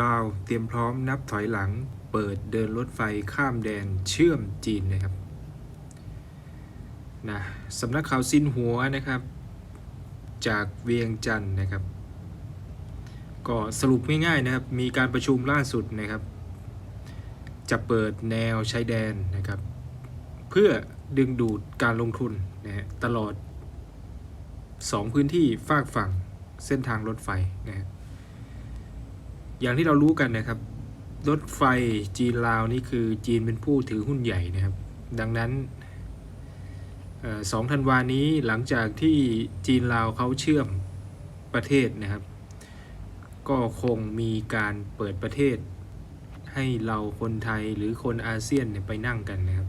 ลาวเตรียมพร้อมนับถอยหลัง เปิดเดินรถไฟข้ามแดนเชื่อมจีนนะครับนะสำนักข่าวซินหัวนะครับ จากเวียงจันทร์นะครับ ก็สรุปง่ายๆนะครับ มีการประชุมล่าสุดนะครับ จะเปิดแนวชายแดนนะครับ เพื่อดึงดูดการลงทุนนะฮะตลอด 2 พื้นที่ฝากฝั่งเส้นทางรถไฟนะฮะ อย่างที่เรารู้กันนะครับ รถไฟจีนลาวนี่คือจีนเป็นผู้ถือหุ้นใหญ่นะครับ ดังนั้นสองธันวานี้หลังจากที่จีนลาวเขาเชื่อมประเทศนะครับ ก็คงมีการเปิดประเทศ ให้เราคนไทยหรือคนอาเซียนเนี่ยไปนั่งกันนะครับ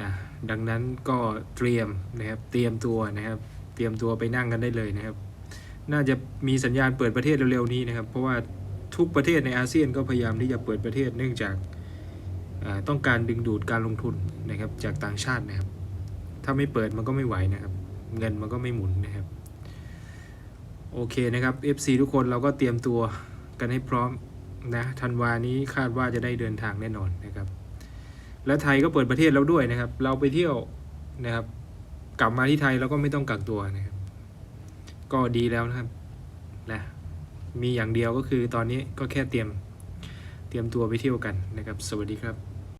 นะดังนั้นก็เตรียมนะครับเตรียมตัวนะครับ เตรียมตัวไปนั่งกันได้เลยนะครับ น่าจะมีสัญญาณเปิดประเทศเร็วๆนี้นะครับ เพราะว่าทุกประเทศในอาเซียนก็พยายามที่จะเปิดประเทศเนื่องจากาต้องการดึงดูดการลงทุนนะครับจากต่างชาตินะครับ ถ้าไม่เปิดมันก็ไม่ไหวนะครับ เงินมันก็ไม่หมุนนะครับ โอเคนะครับ FC ทุกคนเราก็เตรียมตัวกันให้พร้อมนะธันวานี้คาดว่าจะได้เดินทางแน่นอนนะครับ และไทยก็เปิดประเทศแล้วด้วยนะครับ เราไปเที่ยวนะครับ กลับมาที่ไทยเราก็ไม่ต้องกักตัวนะครับ ก็ดีแล้วนะครับนะมีอย่างเดียวก็คือตอนนี้ก็แค่เตรียมเตรียมตัวไปเที่ยวกันนะครับ สวัสดีครับ